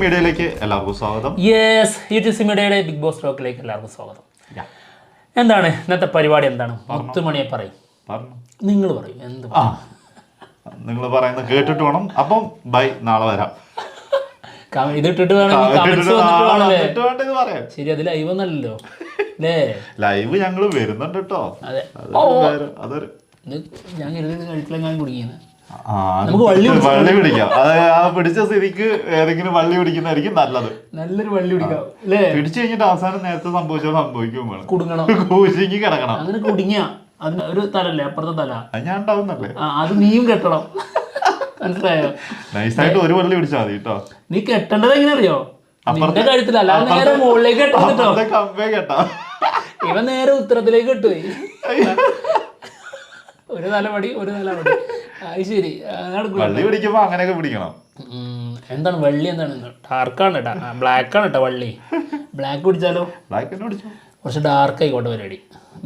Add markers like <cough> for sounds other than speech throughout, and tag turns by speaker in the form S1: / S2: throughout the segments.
S1: മീഡിയയിലേക്ക് എല്ലാവർക്കും സ്വാഗതം.
S2: യെസ് ബിഗ് ബോസ് ടോക്കിലേക്ക് എല്ലാവർക്കും സ്വാഗതം. എന്താണ്? ഇന്നത്തെ പരിപാടി എന്താണ്? മുത്തുമണിയെ പറയും. നിങ്ങൾ പറയും എന്ത്
S1: നിങ്ങൾ പറയുന്നത് കേട്ടിട്ട് വേണം. അപ്പം ബൈ നാളെ വരാം.
S2: ഇതിട്ടിട്ട് വേണം ശരി അത് ലൈവ്
S1: ലൈവ് ഞങ്ങൾ വരുന്നുണ്ട് കേട്ടോ
S2: അതെ.
S1: അതൊരു
S2: ഞാൻ കഴിക്കലെങ്ങാനും
S1: ആ,
S2: നമുക്ക് വള്ളി
S1: വള്ളി പിടിക്കാം. അത് ആ പിടിച്ച സ്ഥിതിക്ക് ഏതെങ്കിലും വള്ളി പിടിക്കുന്നതായിരിക്കും നല്ലത്.
S2: നല്ലൊരു വള്ളി പിടിക്കാം അല്ലേ?
S1: പിടിച്ചു കഴിഞ്ഞിട്ട് അവസാനം നേരത്തെ സംഭവിച്ചാൽ സംഭവിക്കും വേണം.
S2: കുടുങ്ങണം.
S1: കൂശിക്ക് കിടക്കണം.
S2: അങ്ങനെ കുടുങ്ങിയ. അതിന് ഒരു തലല്ലേ അപ്പുറത്തെ തല?
S1: ഞാൻ ഉണ്ടാവുന്നല്ലേ
S2: അത് നീയും കെട്ടണം. മനസ്സിലായോ?
S1: നൈസായിട്ട് ഒരു വള്ളി പിടിച്ചാൽ മതി കേട്ടോ.
S2: നീ കെട്ടേണ്ടത് എങ്ങനെ അറിയോ നിന്റെ കഴുത്തിലല്ല നേരെ മുകളിലേക്ക് കേട്ടോ.
S1: അപ്പുറത്തെ
S2: ഇവൻ നേരെ ഉത്തരത്തിലേക്ക് കിട്ടുപോയി ഒരു തലപടി ഒരു തലപടി അത് ശരി.
S1: വള്ളി പിടിക്കുമ്പോ അങ്ങനെയൊക്കെ പിടിക്കണം.
S2: എന്താണ് വള്ളി എന്താണ്? ഡാർക്കാണ് കേട്ടോ ബ്ലാക്ക് ആണ് കേട്ടോ വള്ളി. ബ്ലാക്ക് പിടിച്ചാലോ?
S1: ബ്ലാക്ക് പിടിച്ചു.
S2: കുറച്ച് ഡാർക്ക് ആയിക്കോട്ടെ പരിപാടി.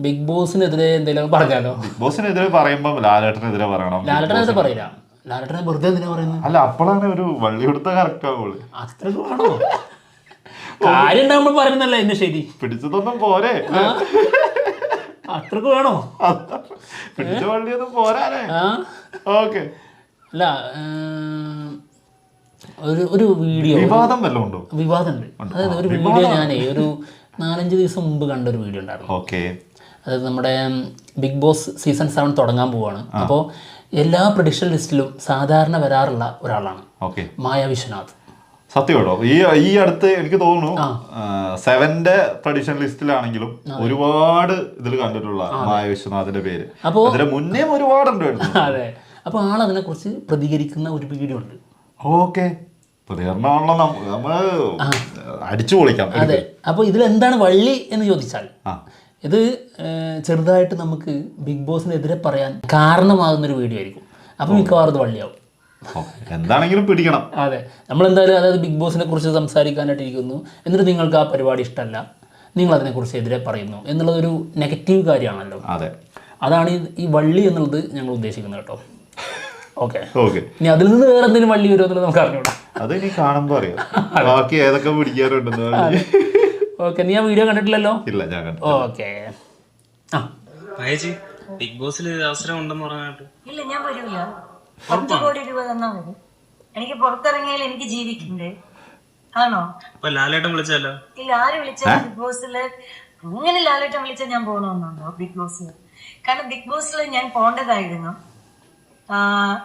S2: ബിഗ് ബോസിനെതിരെ എന്തെങ്കിലും പറഞ്ഞാലോ?
S1: ബിഗ് ബോസിനെതിരെ പറയുമ്പോ ലാലേട്ടനെതിരെ പറയണം.
S2: ലാലേട്ടനെതിരെ പറയില്ല. ലാലേട്ടനെ വെറുതെ എന്തിനാ പറയുന്നത്?
S1: അല്ല അപ്പോഴാണ് ഒരു വള്ളി കൊടുത്ത കറക്റ്റ് ആവുള്ളൂ.
S2: അത്രയ്ക്ക് വേണോ? കാര്യം ഉണ്ടാകുമ്പോൾ പറയുന്നല്ലേ എന്നെ ശരി.
S1: പിടിച്ചതൊന്നും പോരെ.
S2: അത്രയ്ക്ക് വേണോ?
S1: പിടിച്ച വള്ളിയൊന്നും
S2: പോരാനേ.
S1: ഓക്കെ.
S2: അല്ല ഒരു ഒരു വീഡിയോ.
S1: വിവാദം വല്ലതും ഉണ്ടോ?
S2: വിവാദമുണ്ട് അതായത് ഒരു വീഡിയോ ഞാനേ ഒരു നാലഞ്ച് ദിവസം മുമ്പ് കണ്ട ഒരു വീഡിയോ ഉണ്ടായിരുന്നു.
S1: ഓക്കെ.
S2: അതായത് നമ്മുടെ ബിഗ് ബോസ് സീസൺ സെവൻ തുടങ്ങാൻ പോവാണ്. അപ്പോൾ എല്ലാ പ്രഡിക്ഷൻ ലിസ്റ്റിലും സാധാരണ വരാറുള്ള ഒരാളാണ്.
S1: ഓക്കെ.
S2: മായ വിശ്വനാഥ്.
S1: സത്യം കേട്ടോ ഈ ഈ അടുത്ത് എനിക്ക് തോന്നുന്നു സെവന്റെ ട്രഡീഷണൽ ലിസ്റ്റിലാണെങ്കിലും ഒരുപാട് ഇതിൽ കണ്ടിട്ടുള്ള മായ വിശ്വനാഥിന്റെ പേര്.
S2: അപ്പോ-
S1: അതിന് മുന്നേ ഒരുപാട് <laughs>
S2: അതെ. അപ്പോൾ ആൾ അതിനെക്കുറിച്ച് പ്രതികരിക്കുന്ന ഒരു വീഡിയോ ഉണ്ട്
S1: ഓക്കെ. പ്രതികരണമാണല്ലോ നമ്മൾ നമ്മൾ അടിച്ചു പൊളിക്കാം.
S2: അതെ. അപ്പൊ ഇതിൽ എന്താണ് വള്ളി എന്ന് ചോദിച്ചാൽ ഇത് ചെറുതായിട്ട് നമുക്ക് ബിഗ് ബോസിനെതിരെ പറയാൻ കാരണമാകുന്ന ഒരു വീഡിയോ ആയിരിക്കും. അപ്പൊ മിക്കവാറും ഇത് വള്ളിയാവും.
S1: എന്താണെങ്കിലും പിടിക്കണം.
S2: അതെ. നമ്മൾ എന്തായാലും അതായത് ബിഗ് ബോസിനെ കുറിച്ച് സംസാരിക്കാനായിട്ട് ഇരിക്കുന്നു എന്നിട്ട് നിങ്ങൾക്ക് ആ പരിപാടി ഇഷ്ടമല്ല. നിങ്ങൾ അതിനെക്കുറിച്ച് എതിരെ പറയുന്നു. എന്നുള്ളതൊരു നെഗറ്റീവ് കാര്യമാണല്ലോ.
S1: അതെ.
S2: അതാണ് ഈ- വള്ളി എന്നുള്ളത് ഞങ്ങൾ ഉദ്ദേശിക്കുന്നത് കേട്ടോ. ഓക്കെ.
S1: ഓക്കെ.
S2: ഇനി അതിൽ നിന്ന് വേറെ എന്തെങ്കിലും വള്ളി വരുമോ എന്നുള്ളത് നമുക്ക് അറിഞ്ഞൂടാ.
S1: അത് ഇനി കാണുമ്പോൾ അറിയാം. ബാക്കി ഏതൊക്കെ പിടിക്കാറുണ്ടെന്ന് പറഞ്ഞ്.
S2: ഓക്കെ നീ ആ വീഡിയോ കണ്ടിട്ടില്ലല്ലോ?
S1: ഇല്ല ഞാൻ കണ്ടു
S2: ഓക്കെ. ആ.
S3: ബിഗ് ബോസിൽ അവസരം ഉണ്ടെന്ന് പറഞ്ഞിട്ട്
S4: ഇല്ല ഞാൻ വരൂല. പത്ത് കോടി രൂപ തന്നാ മതി. എനിക്ക് പുറത്തിറങ്ങിയാൽ എനിക്ക് ജീവിക്കണ്ടേ? ആണോ?
S3: ലാലേട്ടൻ വിളിച്ചാലോ?
S4: ഇല്ല ആര് വിളിച്ചാൽ ബിഗ് ബോസിൽ അങ്ങനെ ലാലേട്ടൻ വിളിച്ചാൽ ഞാൻ പോകണമെന്നുണ്ടോ ബിഗ് ബോസിൽ കാരണം ബിഗ് ബോസിൽ ഞാൻ പോണ്ടതായിരുന്നു. ആ,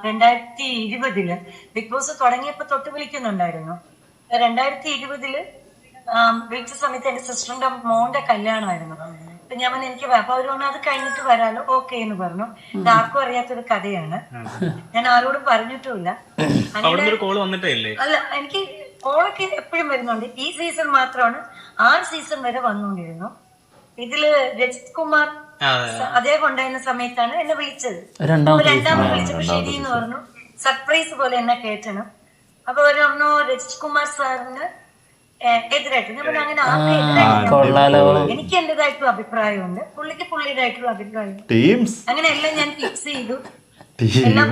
S4: രണ്ടായിരത്തി ഇരുപതിൽ. ബിഗ് ബോസ് തുടങ്ങിയപ്പോ തൊട്ട് വിളിക്കുന്നുണ്ടായിരുന്നു. രണ്ടായിരത്തി ഇരുപതിൽ വിളിച്ച സമയത്ത് എന്റെ സിസ്റ്ററിന്റെ മോന്റെ കല്യാണമായിരുന്നു. അപ്പൊ ഞാൻ പറഞ്ഞു എനിക്ക് അപ്പൊ അവർ അത് കഴിഞ്ഞിട്ട് വരാലോ. ഓക്കെ എന്ന് പറഞ്ഞു. ഇത് ആർക്കും അറിയാത്തൊരു കഥയാണ്. ഞാൻ ആരോടും പറഞ്ഞിട്ടുമില്ല. <clears throat> അല്ല എനിക്ക് കോളൊക്കെ എപ്പോഴും വരുന്നുണ്ട്. ഈ സീസൺ മാത്രമാണ് ആറ് സീസൺ വരെ വന്നുകൊണ്ടിരുന്നു. ഇതിൽ രജിത് കുമാർ അദ്ദേഹം ഉണ്ടായിരുന്ന സമയത്താണ് എന്നെ വിളിച്ചത്. രണ്ടാമത് വിളിച്ചപ്പോ ശരി എന്ന് പറഞ്ഞു. സർപ്രൈസ് പോലെ എന്നെ കേട്ടണം അപ്പൊ ഒരു പറഞ്ഞു രജിത് കുമാർ സാറിന് എനിക്ക് എന്റേതായിട്ടുള്ള അഭിപ്രായമുണ്ട്. പുള്ളിക്ക് പുള്ളിയുടേതായിട്ടുള്ള അഭിപ്രായം
S1: ടീംസ്?
S4: അങ്ങനെ എല്ലാം ഞാൻ ഫിക്സ് ചെയ്തു. എല്ലാം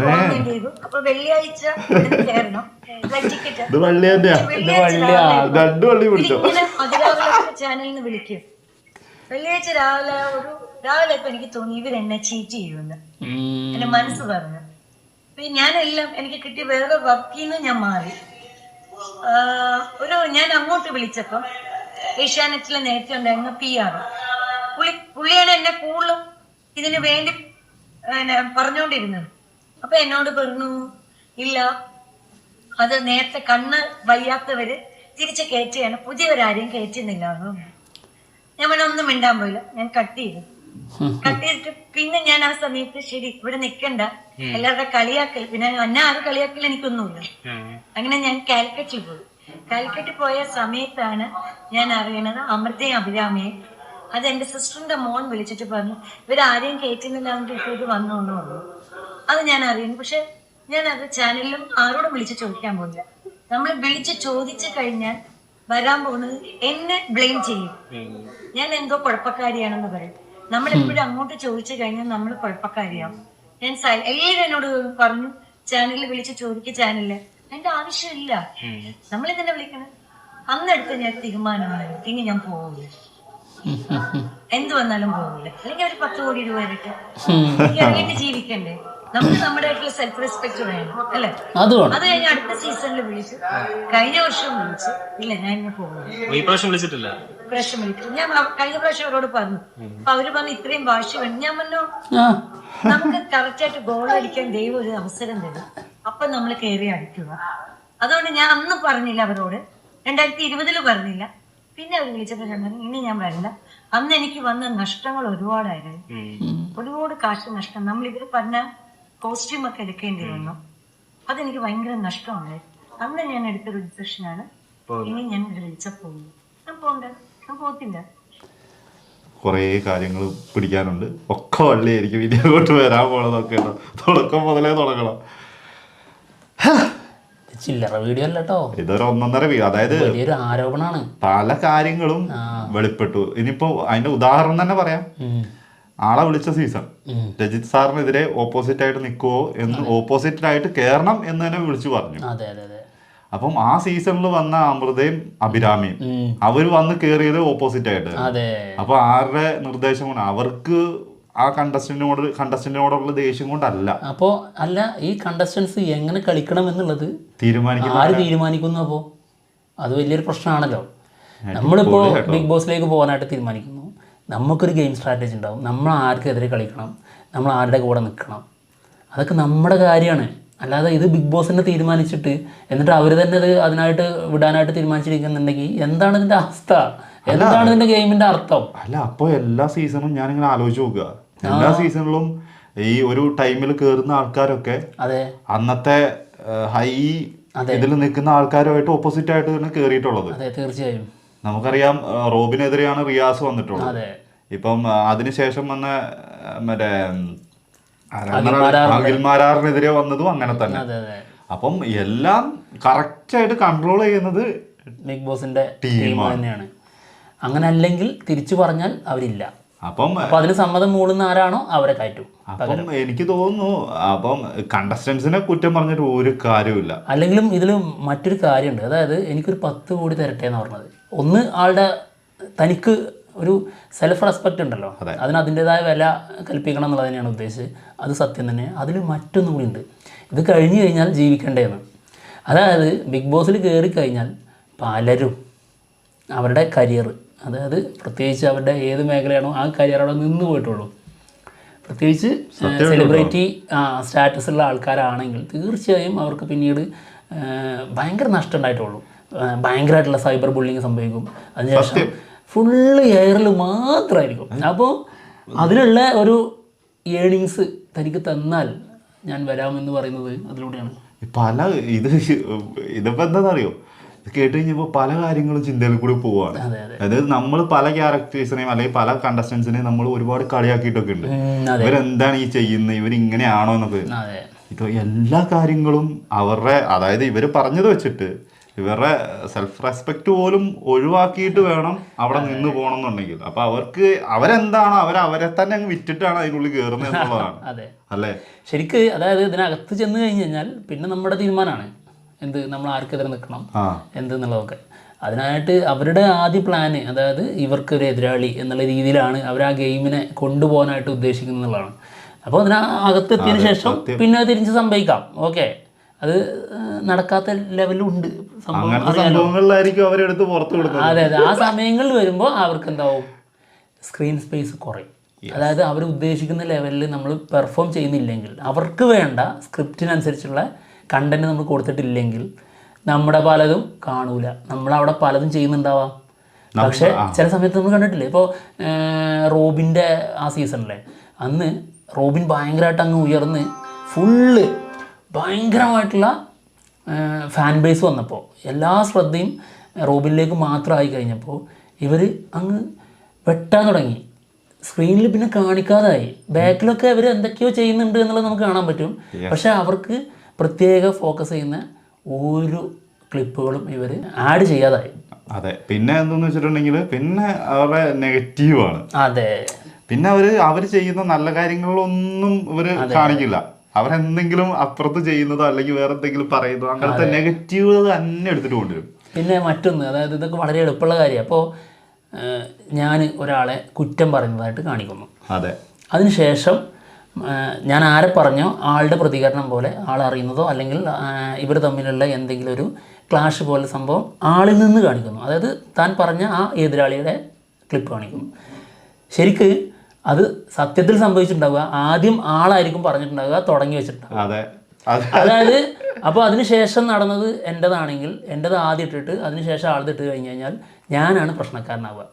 S4: വെള്ളിയാഴ്ച ചാനലിന്ന് വിളിക്കും. വെള്ളിയാഴ്ച രാവിലെ ഒരു രാവിലെ ഇപ്പൊ എനിക്ക് തോന്നി ഇവരെന്നെ ചീറ്റ് ചെയ്യുമെന്ന്. എന്റെ മനസ്സ് പറഞ്ഞു. പിന്നെ ഞാനെല്ലാം എനിക്ക് കിട്ടിയ വേറെ വർക്കിൽ നിന്ന് ഞാൻ മാറി. ഒരു ഞാൻ അങ്ങോട്ട് വിളിച്ചപ്പം ഏഷ്യാനെറ്റിലെ നേരത്തെ ഉണ്ടായിരുന്ന പി ആർ പുള്ളി പുള്ളിയാണ് എന്നെ കൂടുതലും ഇതിനു വേണ്ടി പറഞ്ഞോണ്ടിരുന്നത്. അപ്പൊ എന്നോട് പറഞ്ഞു ഇല്ല അത് നേരത്തെ കണ്ണ് വയ്യാത്തവര് തിരിച്ച് കയറ്റുകയാണ് പുതിയവരാരെയും കയറ്റുന്നില്ല. ഞാൻ ഒന്നും മിണ്ടാൻ പോയില്ല ഞാൻ കട്ട് ചെയ്തു. കട്ട് ചെയ്തിട്ട് പിന്നെ ഞാൻ ആ സമയത്ത് ശരി ഇവിടെ നിക്കണ്ട. എല്ലാവരുടെ കളിയാക്കൽ പിന്നെ എന്നെ ആരും കളിയാക്കൽ എനിക്കൊന്നുമില്ല. അങ്ങനെ ഞാൻ കാലിക്കറ്റിൽ പോയി. കാലിക്കറ്റ് പോയ സമയത്താണ് ഞാൻ അറിയണത് അമൃതയും അഭിരാമിയെ. അത് എന്റെ സിസ്റ്ററിന്റെ മോൻ വിളിച്ചിട്ട് പറഞ്ഞു ഇവരാരെയും കയറ്റുന്നില്ല എന്നിട്ട് ഇപ്പൊ ഇത് വന്നോണ്ട് പറഞ്ഞു. അത് ഞാൻ അറിയുന്നു. പക്ഷെ ഞാൻ അത് ചാനലിലും ആരോടും വിളിച്ച് ചോദിക്കാൻ പോകില്ല നമ്മൾ വിളിച്ച് ചോദിച്ചു കഴിഞ്ഞാൽ വരാൻ പോകുന്നത് എന്നെ ബ്ലെയിം ചെയ്യും. ഞാൻ എന്തോ കുഴപ്പക്കാരിയാണെന്ന് പറയും. നമ്മൾ എപ്പോഴും അങ്ങോട്ട് ചോദിച്ചു കഴിഞ്ഞാൽ നമ്മൾ കുഴപ്പക്കാരിയാവും. ഞാൻ സൈ- എല്ലാവരും എന്നോട് പറഞ്ഞു ചാനലിൽ വിളിച്ച് ചോദിക്ക ചാനലിൽ. എന്റെ ആവശ്യമില്ല. നമ്മൾ എന്തിനാ വിളിക്കണത് അന്നെടുത്ത് ഞാൻ തീരുമാനമായി ഇനി ഞാൻ പോവില്ല എന്ത് വന്നാലും പോവില്ല അല്ലെങ്കിൽ ഒരു പത്ത് കോടി രൂപ വരട്ടെ ഇറങ്ങിയിട്ട് ജീവിക്കണ്ടേ? നമുക്ക് നമ്മുടെ ആയിട്ടുള്ള സെൽഫ് റെസ്പെക്ട് വേണം അല്ലെ?
S2: അത്
S4: കഴിഞ്ഞ അടുത്ത സീസണിൽ വിളിച്ചു കഴിഞ്ഞ വർഷം വിളിച്ചു ഇല്ല ഞാൻ ഇന്ന് പോകുന്നു
S3: പ്രാവശ്യം
S4: വിളിച്ചു ഞാൻ കഴിഞ്ഞ പ്രാവശ്യം അവരോട് പറഞ്ഞു. അപ്പൊ അവർ പറഞ്ഞു ഇത്രയും വാശി വേണം ഞാൻ പറഞ്ഞു നമുക്ക് കറക്റ്റായിട്ട് ഗോൾ അടിക്കാൻ ദൈവം ഒരു അവസരം തരും. അപ്പൊ നമ്മൾ കയറി അടിക്കുക. അതുകൊണ്ട് ഞാൻ അന്ന് പറഞ്ഞില്ല അവരോട്. രണ്ടായിരത്തി ഇരുപതിൽ പറഞ്ഞില്ല. പിന്നെ അവർ വിളിച്ചപ്പോൾ ഞാൻ പറഞ്ഞു ഇനി ഞാൻ വരില്ല. അന്ന് എനിക്ക് വന്ന നഷ്ടങ്ങൾ ഒരുപാടായിരുന്നു. ഒരുപാട് കാശ് നഷ്ടം. നമ്മൾ ഇതിൽ പറഞ്ഞ കോസ്റ്റ്യൂം ഒക്കെ എടുക്കേണ്ടി വന്നു. അതെനിക്ക് ഭയങ്കര നഷ്ടമാണ് അന്ന് ഞാൻ എടുത്തൊരു ഡിസിഷനാണ് ഇനി ഞാൻ വിളിച്ച പോകുന്നു ഞാൻ പോകണ്ട.
S1: കുറേ കാര്യങ്ങൾ പിടിക്കാനുണ്ട്. ഒക്കെ വള്ളിയായിരിക്കും. ഇനി അങ്ങോട്ട് വരാൻ പോണതൊക്കെ തുടക്കം മുതലേ തുടങ്ങണം.
S2: ചില്ലറ വീഡിയോ അല്ല കേട്ടോ
S1: ഇതൊരു ഒന്നൊന്നര വീ അതായത്
S2: വലിയൊരു ആരോപണമാണ്
S1: പല കാര്യങ്ങളും വെളിപ്പെട്ടു. ഇനിയിപ്പോ അതിന്റെ ഉദാഹരണം തന്നെ പറയാം. ആളെ വിളിച്ച സീസൺ. രജിത് സാറിനെതിരെ ഓപ്പോസിറ്റ് ആയിട്ട് നിൽക്കുവോ എന്ന് ഓപ്പോസിറ്റ് ആയിട്ട് കേറണം എന്ന് തന്നെ വിളിച്ചു പറഞ്ഞു.
S2: അതെ അതെ അതെ.
S1: അപ്പം ആ സീസണിൽ വന്ന അമൃതയും അഭിരാമിയും
S2: അവർ
S1: അവർ വന്ന് കയറിയത് ഓപ്പോസിറ്റ് ആയിട്ട്. അപ്പൊ ആരുടെ നിർദ്ദേശം കൊണ്ട്? അവർക്ക് ആ കണ്ടസ്റ്റന്റിനോട് കണ്ടസ്റ്റന്റിനോടുള്ള ദേഷ്യം കൊണ്ടല്ല.
S2: അപ്പോ അല്ല ഈ കണ്ടസ്റ്റൻസ് എങ്ങനെ കളിക്കണം എന്നുള്ളത്
S1: തീരുമാനിക്കും
S2: ആര് തീരുമാനിക്കുന്നു അപ്പോ? അത് വലിയൊരു പ്രശ്നമാണല്ലോ. നമ്മളിപ്പോ ബിഗ് ബോസിലേക്ക് പോകാനായിട്ട് തീരുമാനിക്കുന്നു. നമുക്കൊരു ഗെയിം സ്ട്രാറ്റജി ഉണ്ടാവും. നമ്മൾ ആർക്കെതിരെ കളിക്കണം. നമ്മൾ ആരുടെ കൂടെ നിൽക്കണം. അതൊക്കെ നമ്മുടെ കാര്യമാണ്. അല്ലാതെ ഇത് ബിഗ് ബോസ് തന്നെ തീരുമാനിച്ചിട്ട് എന്നിട്ട് അവർ തന്നെ അത് അതിനായിട്ട് വിടാനായിട്ട് തീരുമാനിച്ചിരിക്കുന്നുണ്ടെങ്കിൽ എന്താണ് ഇതിന്റെ അവസ്ഥ? എന്താണ് ഇതിന്റെ ഗെയിമിന്റെ അർത്ഥം?
S1: അല്ല അപ്പൊ എല്ലാ സീസണും ഞാനിങ്ങനെ ആലോചിച്ച് നോക്കുക. എല്ലാ സീസണിലും ഈ ഒരു ടൈമിൽ കേറുന്ന ആൾക്കാരൊക്കെ
S2: അതെ.
S1: അന്നത്തെ ഹൈ ഇതിൽ നിൽക്കുന്ന ആൾക്കാരുമായിട്ട് ഓപ്പോസിറ്റ് ആയിട്ട് തന്നെ കേറിയിട്ടുള്ളത്.
S2: അതെ തീർച്ചയായും.
S1: നമുക്കറിയാം റോബിനെതിരെയാണ് റിയാസ് വന്നിട്ടുള്ളത്. ഇപ്പം അതിനുശേഷം വന്ന മറ്റേ അഖിൽമാരാറിനെതിരെ വന്നതും അങ്ങനെ തന്നെ. അപ്പം എല്ലാം കറക്റ്റ് ആയിട്ട് കൺട്രോൾ ചെയ്യുന്നത്
S2: ബിഗ് ബോസിന്റെ ടീം തന്നെയാണ്. അങ്ങനെ അല്ലെങ്കിൽ തിരിച്ചു പറഞ്ഞാൽ അവരില്ല.
S1: അപ്പം
S2: അപ്പൊ അതിന് സമ്മതം മൂളുന്ന ആരാണോ അവരെ കയറ്റും.
S1: അപ്പം എനിക്ക് തോന്നുന്നു അപ്പം കണ്ടസ്റ്റൻസിനെ കുറ്റം പറഞ്ഞിട്ട് ഒരു കാര്യമില്ല
S2: അല്ലെങ്കിലും ഇതിൽ മറ്റൊരു കാര്യമുണ്ട്. അതായത് എനിക്കൊരു പത്ത് കോടി തരട്ടെ എന്ന് പറഞ്ഞത്. ഒന്ന് ആളുടെ തനിക്ക് ഒരു സെൽഫ് റെസ്പെക്റ്റ് ഉണ്ടല്ലോ. അതിന് അതിന്റെതായ വില കൽപ്പിക്കണം എന്നുള്ളത് തന്നെയാണ് ഉദ്ദേശിച്ചത്. അത് സത്യം തന്നെ. അതിൽ മറ്റൊന്നും കൂടി ഉണ്ട്. ഇത് കഴിഞ്ഞു കഴിഞ്ഞാൽ ജീവിക്കേണ്ടതെന്ന് അതായത് ബിഗ് ബോസിൽ കയറി കഴിഞ്ഞാൽ പലരും അവരുടെ കരിയർ അതായത് പ്രത്യേകിച്ച് അവരുടെ ഏത് മേഖലയാണോ ആ കരിയർ അവിടെ നിന്ന് പോയിട്ടുള്ളൂ. പ്രത്യേകിച്ച് സെലിബ്രിറ്റി സ്റ്റാറ്റസ് ഉള്ള ആൾക്കാരാണെങ്കിൽ തീർച്ചയായും അവർക്ക് പിന്നീട് ഭയങ്കര നഷ്ടം ഉണ്ടായിട്ടുള്ളൂ. ഭയങ്കരമായിട്ടുള്ള സൈബർ ബുള്ളിങ് സംഭവിക്കും. അതിനുശേഷം ഫുള്ള് എയറിൽ മാത്രമായിരിക്കും. അപ്പോൾ അതിനുള്ള ഒരു ഏണിങ്സ് തനിക്ക് തന്നാൽ ഞാൻ വരാമെന്ന് പറയുന്നത് അതിലൂടെയാണ്.
S1: പല ഇത് ഇതിപ്പോ എന്താണെന്നറിയോ കേട്ട് കഴിഞ്ഞപ്പോ പല കാര്യങ്ങളും ചിന്തയിൽ കൂടി പോവാണ്.
S2: അതെ അതെ.
S1: അതായത് നമ്മൾ പല ക്യാരക്ടേഴ്സിനെയും അല്ലെങ്കിൽ പല കണ്ടസ്റ്റൻസിനെയും നമ്മൾ ഒരുപാട് കളിയാക്കിയിട്ടൊക്കെ ഉണ്ട്. ഇവരെന്താണ് ഈ ചെയ്യുന്നത്? ഇവരിങ്ങനെയാണോ എന്നൊക്കെ. ഇത് എല്ലാ കാര്യങ്ങളും അവരുടെ അതായത് ഇവർ പറഞ്ഞത് വെച്ചിട്ട് ഇവരുടെ സെൽഫ് റെസ്പെക്ട് പോലും ഒഴിവാക്കിയിട്ട് വേണം അവിടെ നിന്ന് പോകണം എന്നുണ്ടെങ്കിൽ അപ്പൊ അവർക്ക് അവരെന്താണ് അവർ അവരെ തന്നെ അങ്ങ് വിറ്റിട്ടാണ് അതിനുള്ളിൽ കയറുന്നത് എന്നുള്ളതാണ്. <laughs> അല്ലേ?
S2: ശരിക്ക് അതായത് ഇതിനകത്ത് ചെന്ന് കഴിഞ്ഞ് കഴിഞ്ഞാൽ പിന്നെ നമ്മുടെ തീരുമാനമാണ് എന്ത് നമ്മൾ ആർക്കെതിരെ നിൽക്കണം
S1: എന്ത്
S2: എന്തെന്നുള്ളതൊക്കെ അതിനായിട്ട് അവരുടെ ആദ്യ പ്ലാന് അതായത് ഇവർക്കൊരു എതിരാളി എന്നുള്ള രീതിയിലാണ് അവർ ആ ഗെയിമിനെ കൊണ്ടുപോകാനായിട്ട് ഉദ്ദേശിക്കുന്നത് എന്നുള്ളതാണ്. അപ്പോൾ അതിനകത്തെത്തിയതിന് ശേഷം പിന്നെ തിരിച്ച് സംഭവിക്കാം. ഓക്കെ. അത് നടക്കാത്ത ലെവലുണ്ട്
S1: സംഭവങ്ങളിലായിരിക്കും അവരെടുത്ത് പുറത്തു കൊടുക്കുന്നത്
S2: അതെ അതെ. ആ സമയങ്ങളിൽ വരുമ്പോൾ അവർക്ക് എന്താവും സ്ക്രീൻ സ്പേസ് കുറയും അതായത് അവർ ഉദ്ദേശിക്കുന്ന ലെവലിൽ നമ്മൾ പെർഫോം ചെയ്യുന്നില്ലെങ്കിൽ അവർക്ക് വേണ്ട സ്ക്രിപ്റ്റിനനുസരിച്ചുള്ള കണ്ടന്റ് നമ്മൾ കൊടുത്തിട്ടില്ലെങ്കിൽ നമ്മുടെ പലതും കാണൂല. നമ്മളവിടെ പലതും ചെയ്യുന്നുണ്ടാവാം. പക്ഷെ ചില സമയത്ത് നമ്മൾ കണ്ടിട്ടില്ലേ? ഇപ്പോൾ റോബിന്റെ ആ സീസണിലെ അന്ന് റോബിൻ ഭയങ്കരമായിട്ട് അങ്ങ് ഉയർന്ന് ഫുള്ള് ഭയങ്കരമായിട്ടുള്ള ഫാൻ ബേസ് വന്നപ്പോൾ എല്ലാ ശ്രദ്ധയും റോബിനിലേക്ക് മാത്രമായി കഴിഞ്ഞപ്പോൾ ഇവർ അങ്ങ് വെട്ടാൻ തുടങ്ങി. സ്ക്രീനിൽ പിന്നെ കാണിക്കാതായി. ബാക്കിലൊക്കെ അവർ എന്തൊക്കെയോ ചെയ്യുന്നുണ്ട് എന്നുള്ളത് നമുക്ക് കാണാൻ പറ്റും. പക്ഷേ അവർക്ക് പ്രത്യേക ഫോക്കസ് ചെയ്യുന്ന ഒരു ക്ലിപ്പുകളും ഇവർ ആഡ് ചെയ്യാതായി.
S1: അതെ. പിന്നെ എന്തെന്ന് വെച്ചിട്ടുണ്ടെങ്കിൽ പിന്നെ അവരുടെ നെഗറ്റീവാണ്
S2: അതെ.
S1: പിന്നെ അവർ അവർ ചെയ്യുന്ന നല്ല കാര്യങ്ങളൊന്നും ഇവർ കാണിക്കില്ല. അവരെന്തെങ്കിലും അപ്പുറത്ത് ചെയ്യുന്നതോ അല്ലെങ്കിൽ വേറെ എന്തെങ്കിലും പറയുന്നതോ അങ്ങനത്തെ നെഗറ്റീവ് തന്നെ എടുത്തിട്ട് കൊണ്ടുവരും.
S2: പിന്നെ മറ്റൊന്ന് അതായത് ഇതൊക്കെ വളരെ എളുപ്പമുള്ള കാര്യമാണ്. അപ്പോൾ ഞാൻ ഒരാളെ കുറ്റം പറയുന്നതായിട്ട് കാണിക്കുന്നു.
S1: അതെ.
S2: അതിനുശേഷം ഞാൻ ആരെ പറഞ്ഞോ ആളുടെ പ്രതികരണം പോലെ ആൾ അറിയുന്നതോ അല്ലെങ്കിൽ ഇവർ തമ്മിലുള്ള എന്തെങ്കിലും ഒരു ക്ലാഷ് പോലെ സംഭവം ആളിൽ നിന്ന് കാണിക്കുന്നു. അതായത് താൻ പറഞ്ഞ ആ എതിരാളിയുടെ ക്ലിപ്പ് കാണിക്കുന്നു. ശരിക്ക് അത് സത്യത്തിൽ സംഭവിച്ചിട്ടുണ്ടാവുക. ആദ്യം ആളായിരിക്കും പറഞ്ഞിട്ടുണ്ടാവുക തുടങ്ങി വെച്ചിട്ടുണ്ടാവുക.
S1: അതെ. അതെ
S2: അതായത് അപ്പോൾ അതിനുശേഷം നടന്നത് എന്റെതാണെങ്കിൽ എന്റെത് ആദ്യം ഇട്ടിട്ട് അതിനുശേഷം ആളത് ഇട്ട് കഴിഞ്ഞു കഴിഞ്ഞാൽ ഞാനാണ് പ്രശ്നക്കാരനാവുക.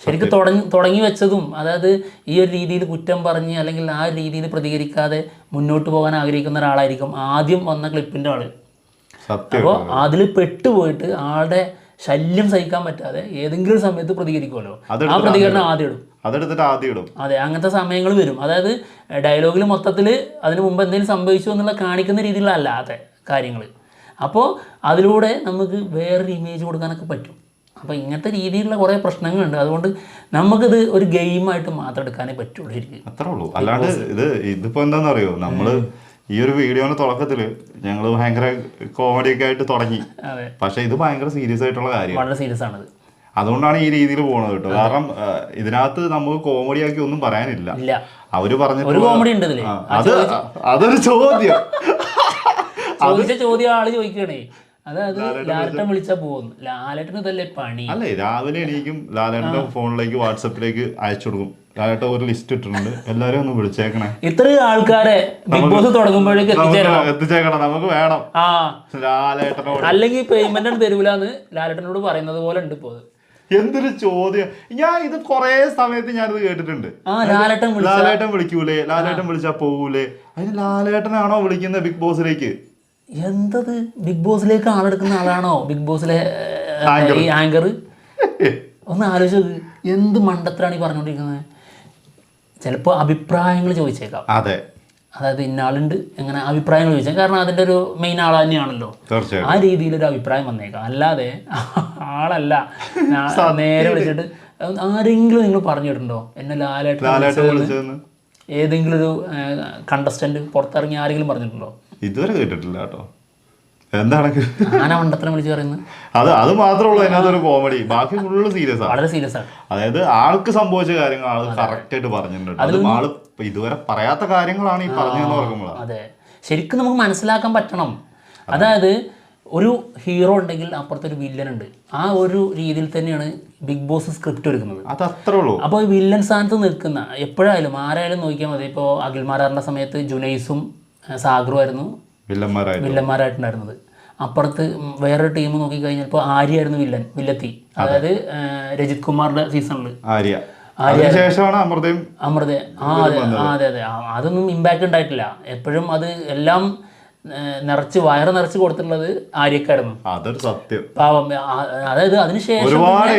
S2: ശരിക്കും തുടങ്ങി തുടങ്ങി വെച്ചതും അതായത് ഈ ഒരു രീതിയിൽ കുറ്റം പറഞ്ഞ് അല്ലെങ്കിൽ ആ ഒരു രീതിയിൽ പ്രതികരിക്കാതെ മുന്നോട്ട് പോകാൻ ആഗ്രഹിക്കുന്ന ഒരാളായിരിക്കും ആദ്യം വന്ന ക്ലിപ്പിന്റെ
S1: ആൾ.
S2: അപ്പോൾ അതിൽ പെട്ടുപോയിട്ട് ആളുടെ ശല്യം സഹിക്കാൻ പറ്റാതെ ഏതെങ്കിലും സമയത്ത് പ്രതികരിക്കുമല്ലോ. ആ പ്രതികരണം ആദ്യം ഇടും.
S1: അതെടുത്തിട്ട് ആദ്യം ഇടും.
S2: അതെ അങ്ങനത്തെ സമയങ്ങൾ വരും. അതായത് ഡയലോഗിൽ മൊത്തത്തിൽ അതിന് മുമ്പ് എന്തെങ്കിലും സംഭവിച്ചു എന്നുള്ള കാണിക്കുന്ന രീതിയിലുള്ള അല്ലാതെ കാര്യങ്ങൾ അപ്പോൾ അതിലൂടെ നമുക്ക് വേറൊരു ഇമേജ് കൊടുക്കാനൊക്കെ പറ്റും. അപ്പോൾ ഇങ്ങനത്തെ രീതിയിലുള്ള കുറേ പ്രശ്നങ്ങളുണ്ട്. അതുകൊണ്ട് നമുക്കിത് ഒരു ഗെയിമായിട്ട് മാത്രം എടുക്കാനേ പറ്റുള്ളൂ ശരിക്കും.
S1: അത്രേ ഉള്ളൂ. അല്ലാണ്ട് ഇത് ഇതിപ്പോൾ എന്താണെന്നറിയോ നമ്മൾ ഈ ഒരു വീഡിയോന്റെ തുടക്കത്തിൽ ഞങ്ങൾ ഭയങ്കര കോമഡി ഒക്കെ ആയിട്ട് തുടങ്ങി. പക്ഷെ ഇത് ഭയങ്കര സീരിയസ് ആയിട്ടുള്ള കാര്യം
S2: വളരെ സീരിയസ് ആണത്.
S1: അതുകൊണ്ടാണ് ഈ രീതിയിൽ പോകുന്നത് കേട്ടോ. കാരണം ഇതിനകത്ത് നമുക്ക് കോമഡി ആക്കി ഒന്നും പറയാനില്ല. അവർ പറഞ്ഞ
S2: ഒരു കോമഡി ഉണ്ട്
S1: അത് അതൊരു ചോദ്യം. <laughs>
S2: ചോദിച്ച ചോദ്യം ആൾ ചോദിക്കണേ അതായത് ലാലട്ടൻ വിളിച്ചാൽ പോകുന്നു ലാലേട്ടന് ഇതല്ലേ പണി?
S1: അല്ലേ രാവിലെ എണീക്കും. ലാലേട്ടന്റെ ഫോണിലേക്ക് വാട്സപ്പിലേക്ക് അയച്ചു കൊടുക്കും. ലാലേട്ട ഒരു ലിസ്റ്റ് ഇട്ടിട്ടുണ്ട്. എല്ലാരും ഒന്ന് വിളിച്ചേക്കണേ.
S2: ഇത്രയും ആൾക്കാരെ ബിഗ് ബോസ് തുടങ്ങുമ്പോഴേക്ക് എത്തിച്ചേരണം
S1: എത്തിച്ചേക്കണം. നമുക്ക് വേണം.
S2: ആ.
S1: ലാലേട്ടനോട്.
S2: അല്ലെങ്കിൽ പേയ്മെന്റ് തരൂലെന്ന് ലാലേട്ടനോട് പറയുന്നത് പോലെ ഉണ്ട് ഇപ്പോൾ.
S1: എന്തൊരു ചോദ്യം. ഞാൻ ഇത് കൊറേ സമയത്ത് ഞാനിത് കേട്ടിട്ടുണ്ട്.
S2: ലാലട്ടൻ
S1: വിളിക്കൂലേ? ലാലേട്ടൻ വിളിച്ചാ പോവൂലേ? അതിന് ലാലേട്ടനാണോ വിളിക്കുന്നത് ബിഗ് ബോസിലേക്ക്
S2: എന്തത്? ബിഗ് ബോസിലേക്ക് ആളെടുക്കുന്ന ആളാണോ? ബിഗ് ബോസിലെ ആങ്കർ ഒന്ന് ആലോചിച്ചത് എന്ത് മണ്ടത്തിലാണ് ഈ പറഞ്ഞുകൊണ്ടിരിക്കുന്നത് ചിലപ്പോൾ അഭിപ്രായങ്ങൾ ചോദിച്ചേക്കാം.
S1: അതെ.
S2: അതായത് ഇന്നാളുണ്ട് എങ്ങനെ അഭിപ്രായങ്ങൾ ചോദിച്ചാൽ കാരണം അതിന്റെ ഒരു മെയിൻ ആൾ തന്നെയാണല്ലോ.
S1: ആ
S2: ആ രീതിയിലൊരു അഭിപ്രായം വന്നേക്കാം. അല്ലാതെ ആളല്ല. നേരെ വിളിച്ചിട്ട് ആരെങ്കിലും നിങ്ങൾ പറഞ്ഞിട്ടുണ്ടോ എന്നെ ലാലായിട്ട് ഏതെങ്കിലും ഒരു കണ്ടസ്റ്റന്റ് പുറത്തിറങ്ങി ആരെങ്കിലും പറഞ്ഞിട്ടുണ്ടോ?
S1: ഇതുവരെ കേട്ടിട്ടില്ല കേട്ടോ. എന്താണ്?
S2: ആന മണ്ടത്തിനെ വിളിച്ച് പറയുന്നത്.
S1: അത് അത് മാത്രമുള്ള അതിനകത്തൊരു കോമഡി ബാക്കി ഫുള്ള് സീരിയസ് ആണ്
S2: വളരെ സീരിയസ് ആണ്
S1: അതായത് ആൾക്ക് സംഭവിച്ച കാര്യങ്ങൾ ആൾ കറക്റ്റ് ആയിട്ട് പറഞ്ഞിട്ടുണ്ട്. അതും ആൾ ഇതുവരെ പറയാത്ത കാര്യങ്ങളാണ് ഈ പറഞ്ഞതെന്ന് പറയുമ്പോൾ
S2: അതെ. ശരിക്കും നമുക്ക് മനസ്സിലാക്കാൻ പറ്റണം. അതായത് ഒരു ഹീറോ ഉണ്ടെങ്കിൽ അപ്പുറത്തൊരു വില്ലൻ ഉണ്ട്. ആ ഒരു രീതിയിൽ തന്നെയാണ് ബിഗ് ബോസ് സ്ക്രിപ്റ്റ് ഒരുക്കുന്നത്
S1: അത് അത്രേ ഉള്ളൂ.
S2: അപ്പോൾ ഈ വില്ലൻ സ്ഥാനത്ത് നിൽക്കുന്ന എപ്പോഴായാലും ആരായാലും നോക്കിയാൽ മതി. ഇപ്പോൾ അഖിൽമാരാറിന്റെ സമയത്ത് ജുനൈസും
S1: സാഗറുമായിരുന്നു
S2: വില്ലന്മാരായിട്ടുണ്ടായിരുന്നത്. അപ്പുറത്ത് വേറൊരു ടീം നോക്കിക്കഴിഞ്ഞാൽ ഇപ്പോൾ ആര്യായിരുന്നു വില്ലൻ വില്ലത്തി. അതായത് രജിത് കുമാറിന്റെ സീസണിൽ
S1: ആര്യ. ശേഷമാണ് അമൃതയും
S2: അമൃത ആ അതെ. അതെ അതെ. അതൊന്നും ഇമ്പാക്റ്റ് ഉണ്ടായിട്ടില്ല. എപ്പോഴും അത് എല്ലാം നിറച്ച് വയറ് നിറച്ച് കൊടുത്തിട്ടുള്ളത് ആര്യക്കായിരുന്നു
S1: അതൊരു സത്യം.
S2: പാവം അതായത് അതിനുശേഷം
S1: ഒരുപാട്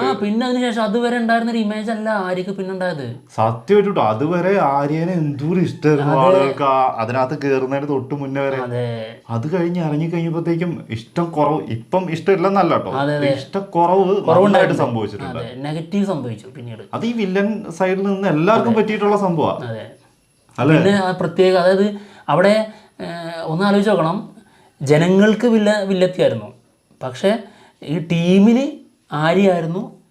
S2: ആ പിന്നെ അതിനുശേഷം അതുവരെ ഉണ്ടായിരുന്ന ഒരു ഇമേജ് അല്ല ആര്യക്ക് പിന്നെ ഉണ്ടായത്.
S1: സത്യമായിട്ടു അതുവരെ ആര്യനെ എന്തോരം ഇഷ്ടമായിരുന്നു ആളുകൾക്ക് അതിനകത്ത് കയറുന്നതിന് തൊട്ട് മുന്നേ വരെ.
S2: അതെ.
S1: കഴിഞ്ഞ് ഇറങ്ങി കഴിഞ്ഞപ്പോഴത്തേക്കും ഇഷ്ടം കുറവ് ഇപ്പം ഇഷ്ടമില്ലെന്നല്ല കേട്ടോ
S2: അതെ,
S1: കുറവ് നന്നായിട്ട് സംഭവിച്ചിട്ടുണ്ട്.
S2: നെഗറ്റീവ് സംഭവിച്ചു പിന്നീട്.
S1: അത് ഈ വില്ലൻ സൈഡിൽ നിന്ന് എല്ലാവർക്കും പറ്റിയിട്ടുള്ള സംഭവമാണ്
S2: പിന്നെ പ്രത്യേക അതായത് അവിടെ ഒന്ന് ആലോചിച്ച് നോക്കണം ജനങ്ങൾക്ക് വില്ല വില്ലത്തിയായിരുന്നു. പക്ഷേ ഈ ടീമിന് ആര്യായിരുന്നു?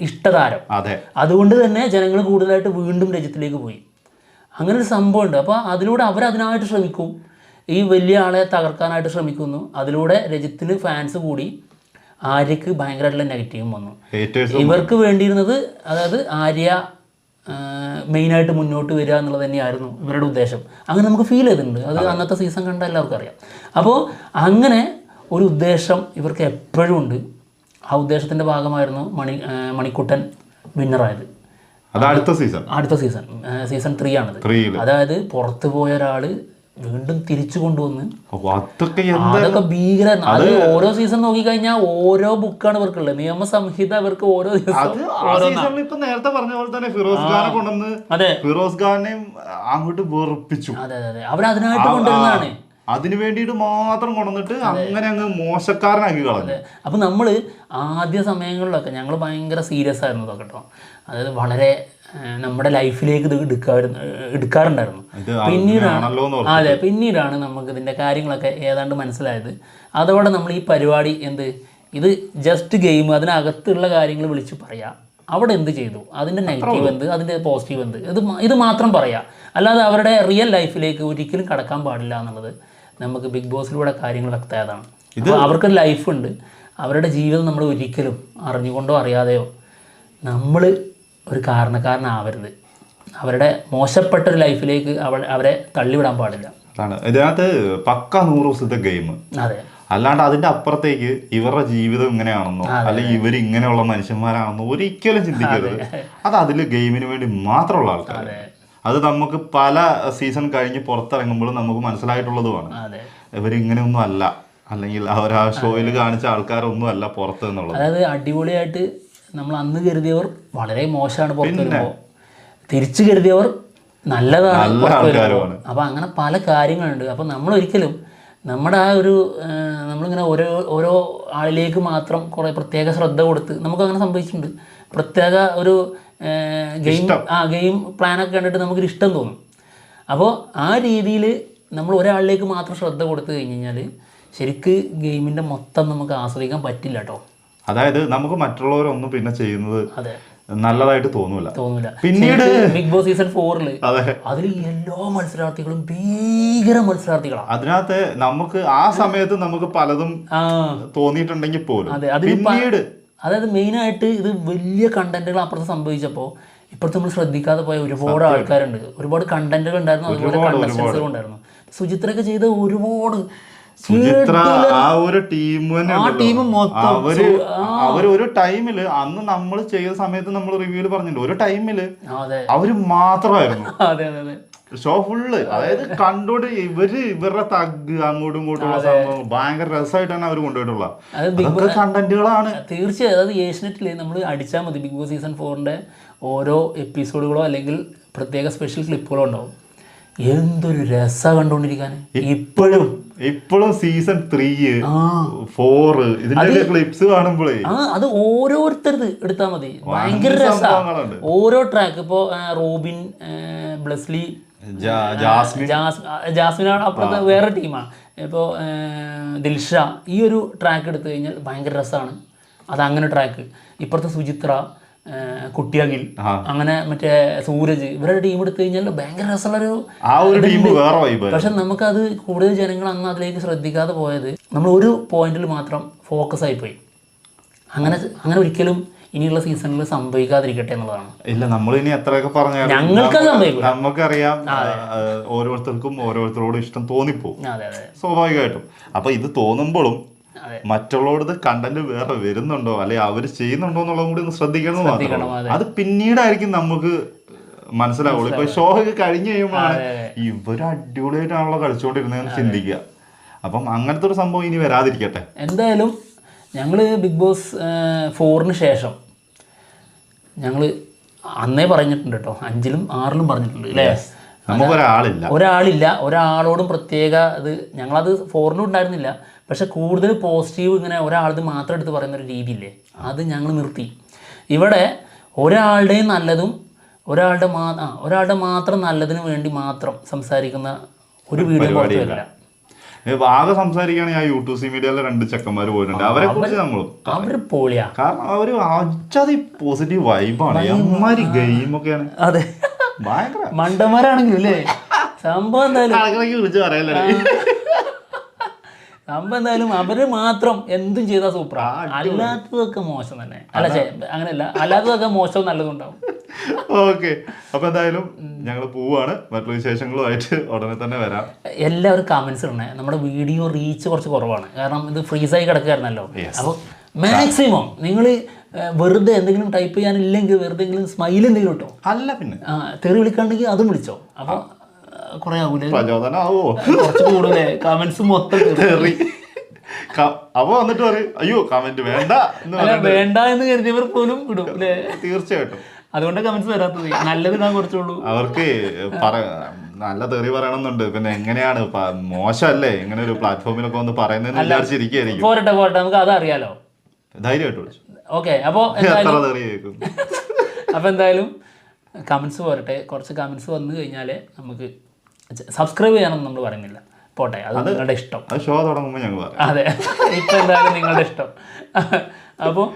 S2: ഇഷ്ടതാരം.
S1: അതെ.
S2: അതുകൊണ്ട് തന്നെ ജനങ്ങൾ കൂടുതലായിട്ട് വീണ്ടും രജത്തിലേക്ക് പോയി. അങ്ങനെ ഒരു സംഭവമുണ്ട്. അപ്പോൾ അതിലൂടെ അവർ അതിനായിട്ട് ശ്രമിക്കും. ഈ വലിയ ആളെ തകർക്കാനായിട്ട് ശ്രമിക്കുന്നു. അതിലൂടെ രജിത്തിന് ഫാൻസ് കൂടി ആര്യക്ക് ഭയങ്കരമായിട്ടുള്ള നെഗറ്റീവും വന്നു. ഇവർക്ക് വേണ്ടിയിരുന്നത് അതായത് ആര്യ മെയിനായിട്ട് മുന്നോട്ട് വരിക എന്നുള്ളത് തന്നെയായിരുന്നു ഇവരുടെ ഉദ്ദേശം. അങ്ങനെ നമുക്ക് ഫീൽ ചെയ്തിട്ടുണ്ട്. അത് അന്നത്തെ സീസൺ കണ്ട എല്ലാവർക്കും അറിയാം. അപ്പോൾ അങ്ങനെ ഒരു ഉദ്ദേശം ഇവർക്ക് എപ്പോഴും ഉണ്ട്. ആ ഉദ്ദേശത്തിന്റെ ഭാഗമായിരുന്നു മണി മണിക്കുട്ടൻ വിന്നറായത്
S1: അത് അടുത്ത സീസൺ
S2: അടുത്ത സീസൺ സീസൺ ത്രീ ആണത്. അതായത് പുറത്തു പോയ ഒരാൾ വീണ്ടും തിരിച്ചു കൊണ്ടുവന്ന്
S1: അതൊക്കെ
S2: ഭീകരമാണ് അത് ഓരോ സീസൺ നോക്കിക്കഴിഞ്ഞാൽ ഓരോ ബുക്കാണ് ഇവർക്കുള്ളത്. നിയമസംഹിത ഇവർക്ക് ഓരോ ദിവസം
S1: ഇപ്പൊ നേരത്തെ പറഞ്ഞ പോലെ തന്നെ ഫിറോസ് ഖാനെ കൊണ്ടുവന്ന്
S2: അതെ.
S1: ഫിറോസ് ഖാനെയും അങ്ങോട്ട് വെറുപ്പിച്ചു.
S2: അതെ അതെ അവരതിനായിട്ട് കൊണ്ടുവന്നതാണ്
S1: അതിനു വേണ്ടിയിട്ട് മാത്രം കൊണ്ടുവന്നിട്ട് അങ്ങനെ അങ്ങ് മോശക്കാരനാക്കി കളഞ്ഞു.
S2: അപ്പം നമ്മൾ ആദ്യ സമയങ്ങളിലൊക്കെ ഞങ്ങൾ ഭയങ്കര സീരിയസ് ആയിരുന്നു കേട്ടോ. അതായത് വളരെ നമ്മുടെ ലൈഫിലേക്ക് ഇത് എടുക്കാറുണ്ട് എടുക്കാറുണ്ടായിരുന്നു. പിന്നീടാണ് അതെ പിന്നീടാണ് നമുക്ക് ഇതിന്റെ കാര്യങ്ങളൊക്കെ ഏതാണ്ട് മനസ്സിലായത്. അതോടെ നമ്മൾ ഈ പരിപാടി എന്ത് ഇത് ജസ്റ്റ് ഗെയിം അതിനകത്തുള്ള കാര്യങ്ങൾ വിളിച്ച് പറയാം. അവിടെ എന്ത് ചെയ്തു? അതിന്റെ നെഗറ്റീവ് എന്ത്? അതിന്റെ പോസിറ്റീവ് എന്ത്? ഇത് ഇത് മാത്രം പറയാം. അല്ലാതെ അവരുടെ റിയൽ ലൈഫിലേക്ക് ഒരിക്കലും കടക്കാൻ പാടില്ല എന്നുള്ളത് നമുക്ക് ബിഗ് ബോസിലൂടെ കാര്യങ്ങൾ വ്യക്തമായതാണ് ഇത് അവർക്കൊരു ലൈഫുണ്ട് അവരുടെ ജീവിതം നമ്മൾ ഒരിക്കലും അറിഞ്ഞുകൊണ്ടോ അറിയാതെയോ നമ്മൾ ഒരു കാരണക്കാരനാവരുത്. അവരുടെ മോശപ്പെട്ട ഒരു ലൈഫിലേക്ക് അവ അവരെ തള്ളിവിടാൻ പാടില്ല.
S1: അതാണ്. ഇതിനകത്ത് പക്ക നൂറ് ദിവസത്തെ ഗെയിം.
S2: അതെ.
S1: അല്ലാണ്ട് അതിന്റെ അപ്പുറത്തേക്ക് ഇവരുടെ ജീവിതം ഇങ്ങനെയാണെന്നോ അല്ലെങ്കിൽ ഇവർ ഇങ്ങനെയുള്ള മനുഷ്യന്മാരാണെന്നോ ഒരിക്കലും ചിന്തിക്കരുത്. അത് അതിൽ ഗെയിമിന് വേണ്ടി മാത്രമുള്ള ആൾക്കാർ അത്. നമുക്ക് പല സീസൺ കഴിഞ്ഞ് പുറത്തിറങ്ങുമ്പോഴും നമുക്ക് മനസ്സിലായിട്ടുള്ളതുമാണ്. ഇങ്ങനെയൊന്നും അല്ല അല്ലെങ്കിൽ അവർ ആ ഷോയിൽ കാണിച്ച ആൾക്കാരൊന്നും അല്ല പുറത്ത് എന്നുള്ളത്.
S2: അതായത് അടിപൊളിയായിട്ട് നമ്മൾ അന്ന് കരുതിയവർ വളരെ മോശമാണ് പുറത്തു വരുമ്പോൾ. തിരിച്ചു കരുതിയവർ നല്ലതാണ് അപ്പോൾ അങ്ങനെ പല കാര്യങ്ങളുണ്ട്. അപ്പോൾ നമ്മൾ ഒരിക്കലും നമ്മുടെ ആ ഒരു നമ്മളിങ്ങനെ ഓരോ ഓരോ ആളിലേക്ക് മാത്രം കുറേ പ്രത്യേക ശ്രദ്ധ കൊടുത്ത് നമുക്കങ്ങനെ സംഭവിച്ചിട്ടുണ്ട്. പ്രത്യേക ഒരു ഗെയിം ആ ഗെയിം പ്ലാനൊക്കെ കണ്ടിട്ട് നമുക്കൊരു ഇഷ്ടം തോന്നും. അപ്പോൾ ആ രീതിയിൽ നമ്മൾ ഒരാളിലേക്ക് മാത്രം ശ്രദ്ധ കൊടുത്തു കഴിഞ്ഞ് കഴിഞ്ഞാൽ ശരിക്ക് ഗെയിമിന്റെ മൊത്തം നമുക്ക് ആസ്വദിക്കാൻ പറ്റില്ല കേട്ടോ.
S1: അതായത് നമുക്ക് മറ്റുള്ളവരൊന്നും പിന്നെ ചെയ്യുന്നത് നല്ലതായിട്ട് തോന്നൂല.
S2: തോന്നൂല.
S1: പിന്നീട്
S2: ബിഗ് ബോസ് സീസൺ ഫോറിൽ
S1: അതെ.
S2: അതിൽ എല്ലാ മത്സരാർത്ഥികളും ഭീകര മത്സരാർത്ഥികളാണ്
S1: അതിനകത്ത് നമുക്ക് ആ സമയത്ത് നമുക്ക് പലതും തോന്നിയിട്ടുണ്ടെങ്കിൽ പോലും. പിന്നീട്
S2: അതായത് മെയിനായിട്ട് ഇത് വലിയ കണ്ടന്റുകൾ അപ്പുറത്ത് സംഭവിച്ചപ്പോൾ ഇപ്പുറത്ത് നമ്മൾ ശ്രദ്ധിക്കാതെ പോയ ഒരുപാട് ആൾക്കാരുണ്ട്. ഒരുപാട് കണ്ടന്റുകൾ ഉണ്ടായിരുന്നു. അതുപോലെ കണ്ടസ്റ്റൻസുകൾ ഉണ്ടായിരുന്നു. സുചിത്രയൊക്കെ ചെയ്ത ഒരുപാട്
S1: സുചിത്ര ആ ഒരു ടീം തന്നെ അവർ അവർ ഒരു ടൈമിൽ അന്ന് നമ്മൾ ചെയ്ത സമയത്ത് നമ്മൾ റിവ്യൂൽ പറഞ്ഞിട്ടുണ്ട്. ഒരു
S2: ടൈമിൽ
S1: അവർ മാത്രമായിരുന്നു. <laughs> ഷോ ഫുള്ള് അതായത് കണ്ടോണ്ട് ഇവർ ഇവരുടെ തഗ് അങ്ങോട്ടും ഇങ്ങോട്ടുള്ള സംഭവം ഭയങ്കര രസമായിട്ടാണ് അവർ കൊണ്ടുപോയിട്ടുള്ളത്. കണ്ടന്റുകളാണ്
S2: തീർച്ചയായും. അതായത് ഏഷ്യനെറ്റിൽ നമ്മൾ അടിച്ചാൽ മതി. ബിഗ് ബോസ് സീസൺ ഫോറിന്റെ ഓരോ എപ്പിസോഡുകളോ അല്ലെങ്കിൽ പ്രത്യേക സ്പെഷ്യൽ ക്ലിപ്പുകളോ ഉണ്ടാവും. എന്തൊരു രസ കണ്ടുകൊണ്ടിരിക്കാൻ ഇപ്പോഴും.
S1: ഇപ്പോഴും സീസൺ ത്രീ ഫോറ് ഇതിന്റെ ക്ലിപ്സ് കാണുമ്പോഴേ
S2: ആ അത് ഓരോരുത്തരത് എടുത്താൽ മതി. ഭയങ്കര രസമാണ് ഓരോ ട്രാക്ക് ഇപ്പോ റോബിൻ ബ്ലസ്ലി
S1: ജാസ്മിൻ.
S2: അപ്പുറത്തെ വേറെ ടീമാണ് ഇപ്പോ ദിൽഷ ഈ ഒരു ട്രാക്ക് എടുത്തു കഴിഞ്ഞാൽ ഭയങ്കര രസമാണ് അത് അങ്ങനെ ട്രാക്ക് ഇപ്പുറത്തെ സുചിത്ര കുട്ടിയകിൽ. അങ്ങനെ മറ്റേ സൂരജ് ഇവരുടെ ടീം എടുത്തു കഴിഞ്ഞാൽ ഭയങ്കര രസമുള്ളൊരു
S1: ആ ഒരു ടീം വേറെ വൈബ്
S2: പക്ഷെ നമുക്കത് കൂടുതൽ ജനങ്ങൾ അന്ന് അതിലേക്ക് ശ്രദ്ധിക്കാതെ പോയത് നമ്മൾ ഒരു പോയിന്റിൽ മാത്രം ഫോക്കസ് ആയിപ്പോയി അങ്ങനെ അങ്ങനെ ഒരിക്കലും ഇനിയുള്ള സീസണിൽ സംഭവിക്കാതിരിക്കട്ടെ എന്നുള്ളതാണ്.
S1: ഇല്ല നമ്മൾ ഇനി എത്രയൊക്കെ
S2: പറഞ്ഞു
S1: നമുക്കറിയാം ഓരോരുത്തർക്കും ഓരോരുത്തരോടും ഇഷ്ടം തോന്നിപ്പോവും.
S2: അതെ.
S1: സ്വാഭാവികമായിട്ടും. അപ്പൊ ഇത് തോന്നുമ്പോഴും. മറ്റുള്ളവരുടെ കണ്ടന്റ് വേറെ വരുന്നുണ്ടോ? അല്ലെങ്കിൽ അവർ ചെയ്യുന്നുണ്ടോ എന്നുള്ളതും കൂടി ഒന്ന് ശ്രദ്ധിക്കണം മാത്രം
S2: ശ്രദ്ധിക്കണം,
S1: മാത്രമേ
S2: അത്.
S1: പിന്നീടായിരിക്കും നമുക്ക് മനസ്സിലാവുള്ളൂ. ഇപ്പൊ ഷോ ഒക്കെ കഴിഞ്ഞ് കഴിയുമ്പോഴാണ് ഇവർ അടിപൊളിയായിട്ടാണല്ലോ കളിച്ചുകൊണ്ടിരുന്നതെന്ന് ചിന്തിക്കുക. അപ്പം അങ്ങനത്തെ ഒരു സംഭവം ഇനി വരാതിരിക്കട്ടെ.
S2: എന്തായാലും ഞങ്ങൾ ബിഗ് ബോസ് ഫോറിന് ശേഷം ഞങ്ങൾ അന്നേ പറഞ്ഞിട്ടുണ്ട് കേട്ടോ. അഞ്ചിലും ആറിലും പറഞ്ഞിട്ടുണ്ട് അല്ലേ?
S1: നമുക്കൊരാളില്ല.
S2: ഒരാളില്ല. ഒരാളോടും പ്രത്യേക ഇത് ഞങ്ങളത് ഫോറിനും ഉണ്ടായിരുന്നില്ല. പക്ഷെ കൂടുതൽ പോസിറ്റീവ് ഇങ്ങനെ ഒരാളത് മാത്രം എടുത്ത് പറയുന്ന ഒരു രീതിയില്ലേ? അത് ഞങ്ങൾ നിർത്തി. ഇവിടെ ഒരാളുടെയും നല്ലതും ഒരാളുടെ മാ ആ ഒരാളുടെ മാത്രം നല്ലതിന് വേണ്ടി മാത്രം സംസാരിക്കുന്ന ഒരു വീഡിയോ പുറത്ത് വരില്ല
S1: ഏ, ആകെ സംസാരിക്കുകയാണെങ്കിൽ ആ യൂട്യൂബ് മീഡിയയിലെ രണ്ട് ചെക്കന്മാർ പോയിട്ടുണ്ട്. അവരെ കുറിച്ച് നമ്മൾ
S2: അവർ പോളിയാ.
S1: കാരണം അവർ പോസിറ്റീവ് വൈബാണ് അമ്മാരി ഗെയിമൊക്കെയാണ്
S2: അതെ. മണ്ടന്മാരാണെങ്കിലും അല്ലേ സംഭവം എന്തായാലും സംഭവം എന്തായാലും അവർ മാത്രം എന്തും ചെയ്താൽ സൂപ്പർ അല്ലാത്തതൊക്കെ മോശം തന്നെ. അല്ല അങ്ങനെയല്ല. അല്ലാത്തതൊക്കെ മോശം നല്ലതുണ്ടാവും
S1: ഓക്കെ. അപ്പൊ എന്തായാലും ഞങ്ങൾ പോവാണ്. മറ്റുള്ള വിശേഷങ്ങളുമായിട്ട് ഉടനെ തന്നെ വരാം.
S2: എല്ലാവരും കമന്റ്സ് ഇടണേ. നമ്മുടെ വീഡിയോ റീച്ച് കുറച്ച് കുറവാണ്. കാരണം ഇത് ഫ്രീസായി കിടക്കായിരുന്നല്ലോ അപ്പോൾ മാക്സിമം നിങ്ങൾ വെറുതെ എന്തെങ്കിലും ടൈപ്പ് ചെയ്യാനില്ലെങ്കിൽ വെറുതെ എങ്കിലും സ്മൈൽ എന്തെങ്കിലും ഇട്ടോ?
S1: അല്ല പിന്നെ.
S2: തെറി വിളിക്കാണ്ടെങ്കിൽ അതും വിളിച്ചോ? അപ്പോൾ കുറെ ആവൂലേ?
S1: പ്രചോദനാവോ?
S2: കുറച്ച് കൂടുതലേ. കമന്റ്സ് മൊത്തം തെറി.
S1: അപ്പൊ വന്നിട്ട് പറയും അയ്യോ കമന്റ് വേണ്ട
S2: വേണ്ട എന്ന് കരുതിയവർ പോലും ഇടും അല്ലേ?
S1: തീർച്ചയായിട്ടും.
S2: അതുകൊണ്ട് കമന്റ്സ് വരാത്തത്. നല്ലത് ഞാൻ കുറച്ചുള്ളൂ.
S1: അവർക്ക് നല്ല തെറി പറയണമെന്നുണ്ട്. പിന്നെ എങ്ങനെയാണ്? മോശമല്ലേ? ഇങ്ങനെ ഒരു പ്ലാറ്റ്ഫോമിലൊക്കെ ഒന്ന് പറയുന്നത്
S2: പോരട്ടെ പോരട്ടെ. നമുക്ക് അതറിയാലോ.
S1: ധൈര്യമായിട്ട് വിളിച്ചു.
S2: ഓക്കെ അപ്പോൾ <laughs> എന്തായാലും <laughs> അപ്പോൾ എന്തായാലും കമൻസ് പോരട്ടെ. കുറച്ച് കമൻസ് വന്നു കഴിഞ്ഞാൽ നമുക്ക് സബ്സ്ക്രൈബ് ചെയ്യാനൊന്നും നമ്മൾ പറയുന്നില്ല. പോട്ടെ അത് നിങ്ങളുടെ ഇഷ്ടം.
S1: ഷോ തുടങ്ങുമ്പോൾ ഞങ്ങൾ
S2: അതെ. ഇപ്പം എന്തായാലും നിങ്ങളുടെ ഇഷ്ടം. <laughs> അപ്പോൾ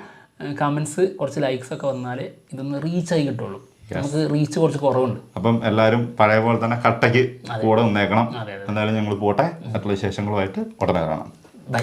S2: കമൻസ് കുറച്ച് ലൈക്സ് ഒക്കെ വന്നാൽ ഇതൊന്ന് റീച്ച് ആയി കിട്ടുള്ളൂ. നമുക്ക് റീച്ച് കുറച്ച് കുറവുണ്ട്.
S1: അപ്പം എല്ലാവരും പഴയ പോലെ തന്നെ കട്ടയ്ക്ക് കൂടെ നിന്നേക്കണം. എന്തായാലും ഞങ്ങൾ പോട്ടെ. മറ്റുള്ള വിശേഷങ്ങളുമായിട്ട് ഉടനെ കാണാം.
S2: ബൈ